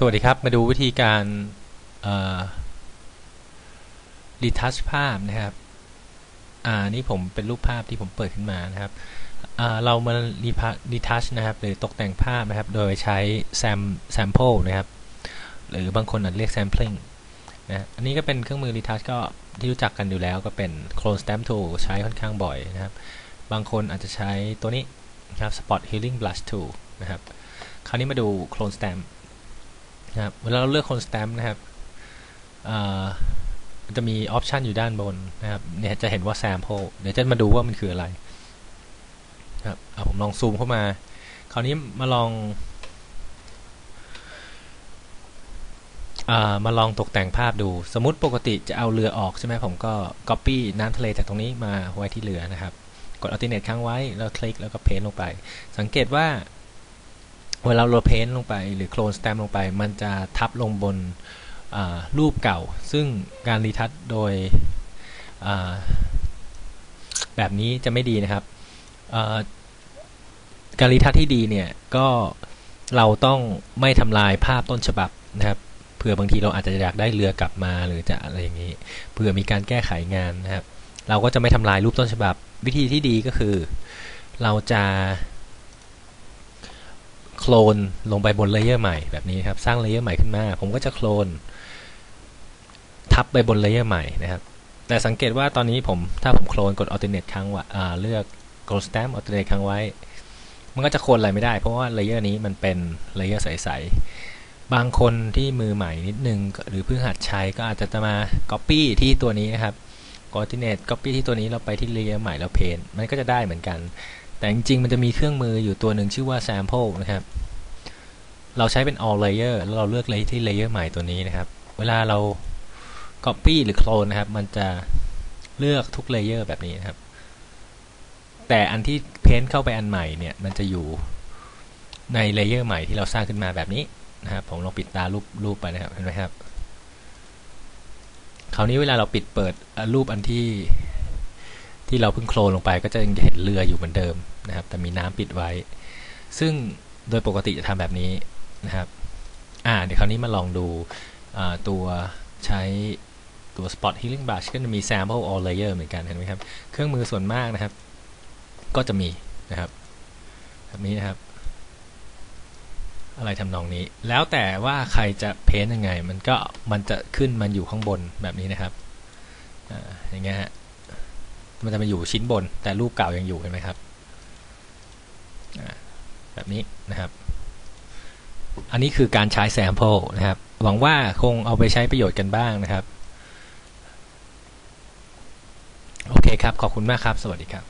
สวัสดีครับ มาดูวิธีการรีทัชภาพนะครับ อ่านี่ผมเป็นรูปภาพที่ผมเปิดขึ้นมานะครับ อ่าเรามารีทัชนะครับ หรือตกแต่งภาพนะครับ โดยใช้แซมแซมเปิลนะครับ หรือบางคนอาจเรียกแซมเพลิงนะ อันนี้ก็เป็นเครื่องมือรีทัชก็ที่รู้จักกันอยู่แล้วก็เป็น Clone Stamp Tool ใช้ค่อนข้างบ่อยนะครับ บางคนอาจจะใช้ตัวนี้นะครับ Spot Healing Blush Tool นะครับ คราวนี้มาดู Clone Stamp นะครับเวลาเราเลือกคนสแตมป์นะครับมันจะมีออปชันอยู่ด้านบนนะครับเนี่ยจะเห็นว่า sample เดี๋ยวจะมาดูว่ามันคืออะไรครับเอาผมลองซูมเข้ามา คราวนี้มาลองอามาลองตกแต่งภาพดู สมมติปกติจะเอาเรือออกใช่ไหมผมก็ copy น้ำทะเลจากตรงนี้มาไว้ที่เรือนะครับ กด alternate ค้างไว้แล้วคลิกแล้วก็เพนลงไป สังเกตว่า เวลาเราเพ้นลงไปหรือโคลนสแตมลงไป มันจะทับลงบนรูปเก่า ซึ่งการรีทัชโดยแบบนี้จะไม่ดีนะครับการรีทัชที่ดีเนี่ยก็เราต้องไม่ทำลายภาพต้นฉบับนะครับเผื่อบางทีเราอาจจะอยากได้เรือกลับมาหรือจะอะไรอย่างนี้เผื่อมีการแก้ไขงานนะครับ เราก็จะไม่ทำลายรูปต้นฉบับ วิธีที่ดีก็คือ เราจะ โคลนลงไปบนเลเยอร์ใหม่แบบนี้ครับ สร้างเลเยอร์ใหม่ขึ้นมา ผมก็จะโคลน ทับไปบนเลเยอร์ใหม่นะครับ แต่สังเกตว่าตอนนี้ผมถ้าผมโคลนกด alternate ครั้งว่าเลือก gold stamp alternate ครั้งไว้ มันก็จะโคลนอะไรไม่ได้ เพราะว่าเลเยอร์นี้มันเป็นเลเยอร์ใสๆบางคนที่มือใหม่นิดนึง หรือเพิ่งหัดใช้ก็อาจจะจะมา copy ที่ตัวนี้นะครับ coordinate copy ที่ตัวนี้เราไปที่เลเยอร์ใหม่แล้วเพนมันก็จะได้เหมือนกัน แต่จริงๆ มันจะมีเครื่องมืออยู่ตัวหนึ่งชื่อว่า sample นะครับ เราใช้เป็น all layer แล้วเราเลือกเลยที่ layer ใหม่ตัวนี้นะครับ เวลาเรา copy หรือ clone นะครับ มันจะเลือกทุก layer แบบนี้นะครับ แต่อันที่เพ้นเข้าไปอันใหม่เนี่ย มันจะอยู่ใน layer ใหม่ที่เราสร้างขึ้นมาแบบนี้นะครับ ผมลองปิดตารูปรูปไปนะครับ เห็นไหมครับ คราวนี้เวลาเราปิดเปิดรูปอันที่ ที่เราเพิ่งโคลนลงไปก็จะยังเห็นเรืออยู่เหมือนเดิมนะครับ แต่มีน้ำปิดไว้ ซึ่งโดยปกติจะทำแบบนี้นะครับอ่าเดี๋ยวคราวนี้มาลองดูตัวใช้ตัว spot healing brush ก็จะมี sample all layer เหมือนกันเห็นไหมครับ เครื่องมือส่วนมากนะครับ ก็จะมีนะครับแบบนี้นะครับ อะไรทำนองนี้ แล้วแต่ว่าใครจะเพ้นยังไง มันก็มันจะขึ้นมันอยู่ข้างบนแบบนี้นะครับออย่างเงี้ยฮะ มันจะมาอยู่ชิ้นบน แต่รูปเก่ายังอยู่เห็นไหมครับแบบนี้นะครับ อันนี้คือการใช้แซมโพ้นะครับ หวังว่าคงเอาไปใช้ประโยชน์กันบ้างนะครับ โอเคครับ ขอบคุณมากครับ สวัสดีครับ